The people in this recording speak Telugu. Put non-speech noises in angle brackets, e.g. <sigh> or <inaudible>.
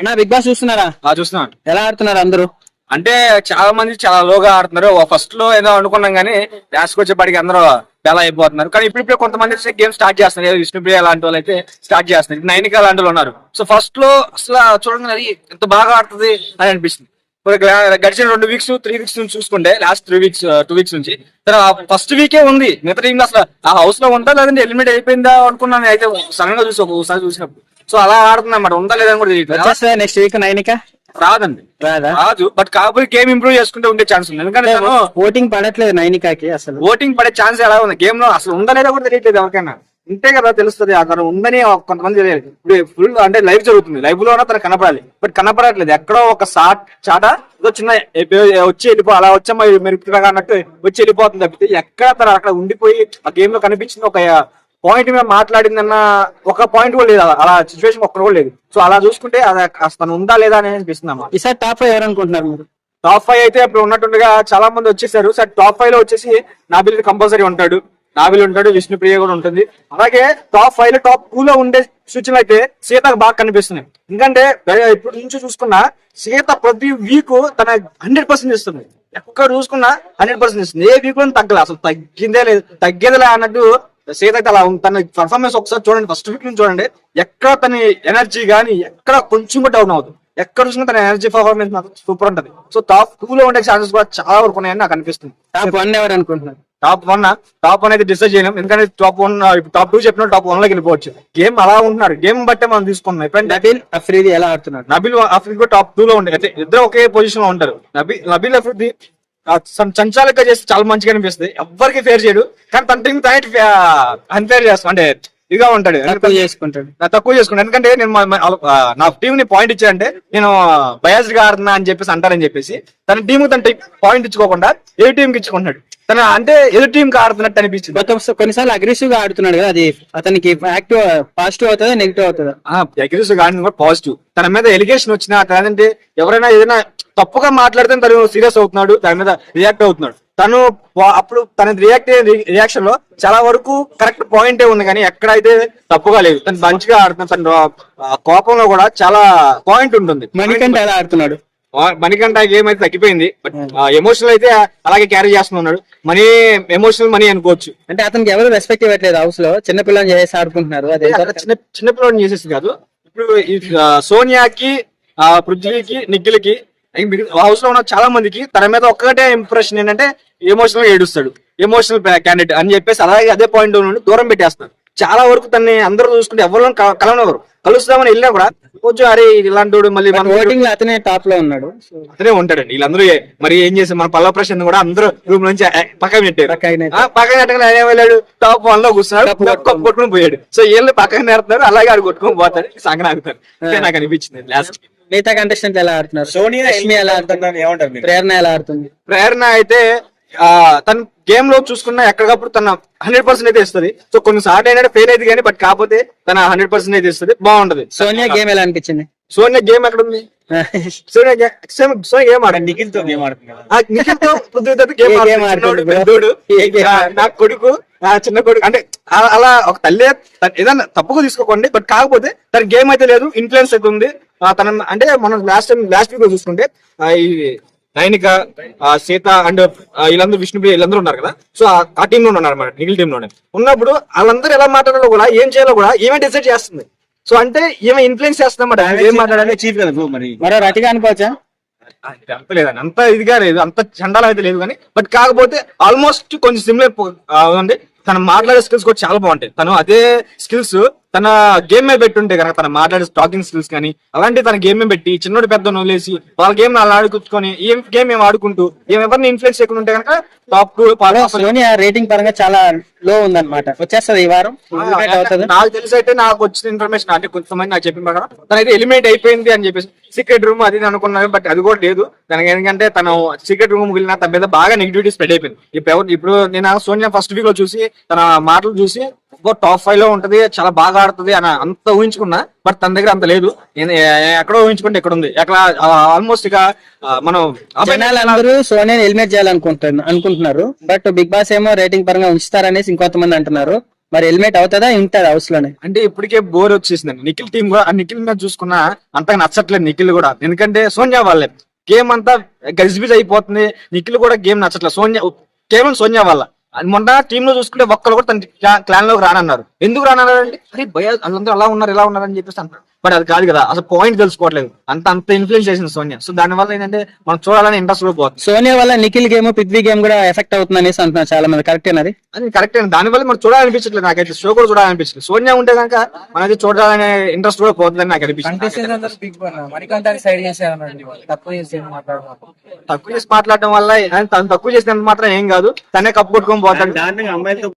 అన్న బిగ్ బాస్ చూస్తున్నారా? ఆ చూస్తున్నాను. ఎలా ఆడుతున్నారు అందరూ? అంటే చాలా మంది చాలా లోగా ఆడుతున్నారు. ఫస్ట్లో ఏదో అనుకున్నాం కానీ లాస్ట్ వచ్చేపాటికి అందరూ ఎలా అయిపోతున్నారు. కానీ ఇప్పుడు ఇప్పుడు కొంతమంది గేమ్ స్టార్ట్ చేస్తున్నారు. ఏదో విష్ణుప్రియ లాంటి వాళ్ళు అయితే స్టార్ట్ చేస్తున్నారు. నైనిక లాంటి వాళ్ళు ఉన్నారు. సో ఫస్ట్లో అసలు చూడండి అది ఎంత బాగా ఆడుతుంది అని అనిపిస్తుంది. గడిచిన రెండు వీక్స్ త్రీ వీక్స్ నుంచి చూసుకుంటే last three weeks two weeks నుంచి ఫస్ట్ వీకే ఉంది. మిగతా టీం అసలు ఆ హౌస్లో ఉందా లేదంటే ఎలిమినేట్ అయిపోయిందా అనుకున్నాను అయితే సడన్గా చూసి ఒకసారి చూసినప్పుడు. సో అలా ఆడుతుంది అన్నమాట. ఉందా కూడా తెలియదు నెక్స్ట్ వీక్ నైనిక రాదండి. రాదా? రాదు. బట్ కాకపోతే గేమ్ ఇంప్రూవ్ చేసుకుంటే ఉండే ఛాన్స్ ఉంది ఎందుకంటే తను ఓటింగ్ పడట్లేదు నైనికాకి అసలు. ఓటింగ్ పడే ఛాన్స్ ఎలా ఉంది? గేమ్లో అసలు ఉందా లేదా కూడా తెలియట్లేదు ఎవరికైనా. ఉంటే కదా తెలుస్తుంది. అతను ఉందని కొంతమంది తెలియదు ఇప్పుడు ఫుల్ అంటే లైవ్ జరుగుతుంది. లైవ్లో తను కనపడాలి. బట్ కనపడట్లేదు. ఎక్కడో ఒక షాట్ చాట ఏదో చిన్న వచ్చి వెళ్ళిపో అలా వచ్చామా మెరుపుగా అన్నట్టు వచ్చి వెళ్ళిపోతుంది తప్పితే ఎక్కడ తను అక్కడ ఉండిపోయి ఆ గేమ్లో కనిపించింది ఒక పాయింట్ మీద మాట్లాడిందన్న ఒక పాయింట్ కూడా లేదు. అలా- సిచ్యువేషన్ ఒక్కడ కూడా లేదు. సో అలా చూసుకుంటే అది అసలు తను ఉందా లేదా అని అనిపిస్తుంది అన్నమాట. ఈసారి టాప్ ఫైవ్ ఎవరు అనుకుంటున్నారు మీరు? టాప్ ఫైవ్ అయితే ఇప్పుడు ఉన్నట్టుగా చాలా మంది వచ్చేసారు. సార్ టాప్ ఫైవ్లో వచ్చేసి నాబిల్ కంపల్సరీ ఉంటాడు. నాబిల్ ఉంటాడు విష్ణుప్రియ కూడా ఉంటుంది. అలాగే టాప్ ఫైవ్లో టాప్ టూ లో ఉండే సూచనలు అయితే సీతకు బాగా కనిపిస్తున్నాయి. ఎందుకంటే ఇప్పుడు నుంచి చూసుకున్నా సీత ప్రతి వీక్ తన హండ్రెడ్ పర్సెంట్ ఇస్తుంది. ఎక్కడ చూసుకున్నా హండ్రెడ్ పర్సెంట్ ఇస్తుంది. ఏ వీక్లో తగ్గలే. అసలు తగ్గిందే లేదు. తగ్గేదిలే అన్నట్టు సీత అయితే అలా. తన పర్ఫార్మెన్స్ ఒకసారి చూడండి ఫస్ట్ వీక్ నుంచి చూడండి. ఎక్కడ తన ఎనర్జీ గానీ ఎక్కడ కొంచెం కూడా డౌన్ అవుతుంది ఎక్కడ చూసినా తన ఎనర్జీ పర్ఫార్మెన్స్ మాత్రం సూపర్ ఉంటది. సో టాప్ టూ లో ఉండే ఛాన్సెస్ కూడా చాలా వరకు ఉన్నాయని నాకు అనిపిస్తుంది. టాప్ వన్ ఎవరు అనుకుంటున్నారు? టాప్ వన్ టాప్ వన్ అయితే డిసైడ్ చేయలేం. ఎందుకంటే టాప్ వన్ టాప్ టూ చెప్పిన టాప్ వన్లోకి వెళ్ళిపోవచ్చు. గేమ్ అలా ఉంటున్నారు. గేమ్ బట్టే మనం తీసుకున్నాం ఎప్పుడంటే నబీల్ అఫ్రీది ఎలా ఆడుతున్నారు? నబిల్ అఫ్రిది కూడా టాప్ టూ లో ఉండే. ఇద్దరు ఒకే పొజిషన్లో ఉంటారు. నబిల్ నబిల్ అఫ్రిది సంచాలక చేస్తే చాలా మంచిగా అనిపిస్తుంది. ఎవ్వరికి ఫేర్ చేయడు. కానీ తన టీం తనే అన్ఫేర్ చేస్తాం. అంటే ఇదిగా ఉంటాడు. తక్కువ చేసుకుంటాడు. నా తక్కువ చేసుకున్నాను ఎందుకంటే నేను నా టీం ని పాయింట్ ఇచ్చాడంటే నేను బయాస్డ్గా ఆడుతున్నా అని చెప్పేసి అంటారని చెప్పేసి తన టీం తన పాయింట్ ఇచ్చుకోకుండా ఏ టీం కి ఇచ్చుకుంటున్నాడు. తన అంటే ఎదురు టీం కి ఆడుతున్నట్టు అనిపించింది కొత్త కొన్నిసార్లు అగ్రెసివ్గా ఆడుతున్నాడు కదా అది అతనికి యాక్టివ్ పాజిటివ్ అవుతుందా నెగిటివ్ అవుతుందా? అగ్రెసివ్ గాని కూడా పాజిటివ్. తన మీద ఎలిగేషన్ వచ్చినా లేదంటే ఎవరైనా ఏదైనా తప్పుగా మాట్లాడితే తను సీరియస్ అవుతున్నాడు దాని మీద రియాక్ట్ అవుతున్నాడు. తను అప్పుడు తన రియాక్ట్ రియాక్షన్లో చాలా వరకు కరెక్ట్ పాయింటే ఉంది కానీ ఎక్కడైతే తప్పుగా లేదు. తను మంచిగా ఆడుతున్నాడు తన కోపంలో కూడా చాలా పాయింట్ ఉంటుంది. మణికంఠ ఎలా ఆడుతున్నాడు? మణికంఠ గేమ్ అయితే తగ్గిపోయింది. బట్ ఎమోషనల్ అయితే అలాగే క్యారీ చేస్తున్నాడు మనీ ఎమోషనల్ మనీ అనుకోవచ్చు. అంటే అతనికి ఎవరు రెస్పెక్ట్ ఇవ్వట్లేదు హౌస్లో? చిన్న పిల్లల్ని చేసి ఆడుకుంటున్నారు. అదే చిన్న చిన్న పిల్లలు చేసేసి కాదు. ఇప్పుడు సోనియాకి పృథ్వీకి నిఖిల్కి హౌస్లో ఉన్న చాలా మందికి తన మీద ఒక్కటే ఇంప్రెషన్ ఏంటంటే ఎమోషనల్ ఏడుస్తాడు. ఎమోషనల్ క్యాండిడేట్ అని చెప్పేసి అలాగే అదే పాయింట్ నుండి దూరం పెట్టేస్తారు చాలా వరకు తన్ని అందరూ చూసుకుంటే ఎవరు కలవనెవరు కలుస్తామని వెళ్ళినా కూడా కొంచెం అరే ఇలాంటి మళ్ళీ మన ఓటింగ్ అతనే టాప్లో ఉన్నాడు అతనే ఉంటాడండి. వీళ్ళందరూ మరి ఏం చేశారు మన పల్లవ ప్రశాంత్ కూడా అందరూ రూమ్ నుంచి పక్కన పెట్టారు పక్కన ఆయన వెళ్ళాడు. టాప్ వన్లో కూర్చున్నాడు. కొట్టుకుని పోయాడు. సో వీళ్ళు పక్కన నేడుతున్నారు అలాగే ఆడు కొట్టుకొని పోతాడు. సంగన ఆగుతారు ఇదే నాకు అనిపించింది. లాస్ట్ మిగతా కంటెస్టెంట్ ఎలా ఆడుతున్నారు? సోనియా లక్ష్మి ఎలా ఆడుతుంది? ఏమంటారు ప్రేరణ ఎలా ఆడుతుంది? ప్రేరణ అయితే ఆ తన గేమ్లో చూసుకున్న ఎక్కడికప్పుడు తన హండ్రెడ్ పర్సెంట్ అయితే ఇస్తుంది. సో కొన్ని సార్లు అయినా ఫెయిల్ అయితే కానీ బట్ కాకపోతే తన హండ్రెడ్ పర్సెంట్ అయితే ఇస్తుంది. బాగుంటది. సోనియా గేమ్ ఎలా అనిపించింది? సోనియా గేమ్ ఎక్కడ ఉంది సోనియా <laughs> సోనియా గేమ్ ఆడండి నిఖిల్తో పృథ్వీతో ఆడుతున్నాడు. పెద్దోడు. నా కొడుకు ఆ చిన్న కొడుకు. అంటే అలా ఒక తల్లి ఏదన్నా తప్పుగా తీసుకోకండి బట్ కాకపోతే తన గేమ్ అయితే లేదు ఇన్ఫ్లుయెన్స్ అయితే ఉంది. తన అంటే మనం లాస్ట్ టైం లాస్ట్ వీక్లో చూసుకుంటే ఈ నైనిక ఆ, సీత అండ్ వీళ్ళందరూ విష్ణుప్రియ వీళ్ళందరూ ఉన్నారు కదా. సో ఆ- ఆ టీమ్లో ఉన్నారు అన్నమాట నిఖిల్ టీమ్లోనే. ఉన్నప్పుడు వాళ్ళందరూ ఎలా మాట్లాడాలో కూడా ఏం చేయాలో కూడా ఏమే డిసైడ్ చేస్తుంది. సో అంటే ఏమే ఇన్ఫ్లుయెన్స్ చేస్తుందన్నమాట ఏం మాట్లాడాలి? చీఫ్ కదా బ్రో మరి? మరో రతిగా అనుకోవచ్చా? అంత లేదండి అంత ఇదిగా లేదు. అంత చండాలం అయితే లేదు కానీ బట్ కాకపోతే ఆల్మోస్ట్ కొంచెం సిమిలర్ ఉంది తన మాట్లాడే స్కిల్స్ కూడా చాలా బాగుంటాయి. తను అదే స్కిల్స్ తన గేమ్ మీద పెట్టుంటే కనుక తన మాట్లాడే టాకింగ్ స్కిల్స్ కానీ అలాంటి తన గేమ్ పెట్టి చిన్నోడి పెద్ద వదిలేసి వాళ్ళ గేమ్ అలా ఆడుకుంటుకొని ఏం గేమ్ మేము ఆడుకుంటూ ఏం ఎవరిని ఇన్ఫ్లుయెన్స్ చేయకుండా ఉంటే కనుక టాప్ టూ సోనియా రేటింగ్ పరంగా చాలా లో ఉందన్నమాట. వచ్చేస్తుంది ఈ వారం? నాకు తెలిసి అయితే నాకు వచ్చిన ఇన్ఫర్మేషన్ అంటే కొంతమంది నాకు చెప్పిన ప్రకారం తనైతే ఎలిమినేట్ అయిపోయింది అని చెప్పేసి సీక్రెట్ రూమ్ అది అనుకున్నాను బట్ అది కూడా లేదు. తనకి ఎందుకంటే తను సీక్రెట్ రూమ్ వెళ్ళిన తన మీద బాగా నెగిటివిటీ స్ప్రెడ్ అయిపోయింది. ఇప్పుడు ఇప్పుడు నేను సోనియా ఫస్ట్ వీక్లో చూసి తన మాటలు చూసి టాప్ ఫైవ్లో ఉంటది చాలా బాగా ఆడుతుంది అని అంత ఊహించుకున్నా బట్ తన దగ్గర అంత లేదు. ఎక్కడో ఊహించుకుంటే ఎక్కడ ఉంది. అక్కడ ఆల్మోస్ట్ ఇక మనం సోనియాని ఎలిమినేట్ చేయాలనుకుంటున్నారు అనుకుంటున్నారు. బట్ బిగ్ బాస్ ఏమో రేటింగ్ పరంగా ఉంచుతారనేసి ఇంకొంతమంది అంటున్నారు. మరి హెల్మెట్ అవుతుందా ఉంటది హౌస్లోనే? అంటే ఇప్పటికే బోర్ వచ్చేసిందండి. నిఖిల్ టీం కూడా ఆ నిఖిల్ మీద చూసుకున్నా అంతగా నచ్చట్లేదు నిఖిల్ కూడా. ఎందుకంటే సోనియా వాళ్ళే. గేమ్ అంతా గజిబిజ్ అయిపోతుంది. నిఖిల్ కూడా గేమ్ నచ్చట్లేదు. సోనియా కేవలం సోనియా అది మొన్న టీమ్లో చూసుకుంటే ఒక్కరు కూడా తన క్లాన్లోకి రానన్నారు. ఎందుకు రానన్నారు అంటే అరే భయ అందరూ అలా ఉన్నారు ఇలా ఉన్నారు అని చెప్పేసి అంటారు బట్ అది కాదు కదా. అసలు పాయింట్ తెలుసుకోవట్లేదు. అంత అంత ఇన్ఫ్లుయెన్స్ చేసింది సోనియా. సో దాని వల్ల ఏంటంటే మనం చూడాలని ఇంట్రెస్ట్ కూడా పోతుంది. సోనియా వల్ల నిఖిల్ గేమ్ పృథ్వీ గేమ్ కూడా ఎఫెక్ట్ అవుతుంది అనేసి అంటున్నారు చాలా మంది కరెక్ట్ అది? అది కరెక్ట్ అండి దానివల్ల మనం చూడాలనిపించట్లేదు నాకైతే. షో కూడా చూడాలనిపించలేదు సోనియా ఉంటే కనుక మనది చూడాలనే ఇంట్రెస్ట్ కూడా పోతుందని నాకు అనిపించింది కంటెస్టెంట్స్ అందరూ బిగ్ బన్ మణికాంతాన్ని సైడ్ చేశారనండి తక్కువ చేసి మాట్లాడడం వల్ల తను తక్కువ చేసినంత మాత్రం ఏం కాదు. తనే కప్పు కొట్టుకొని పోతాడు.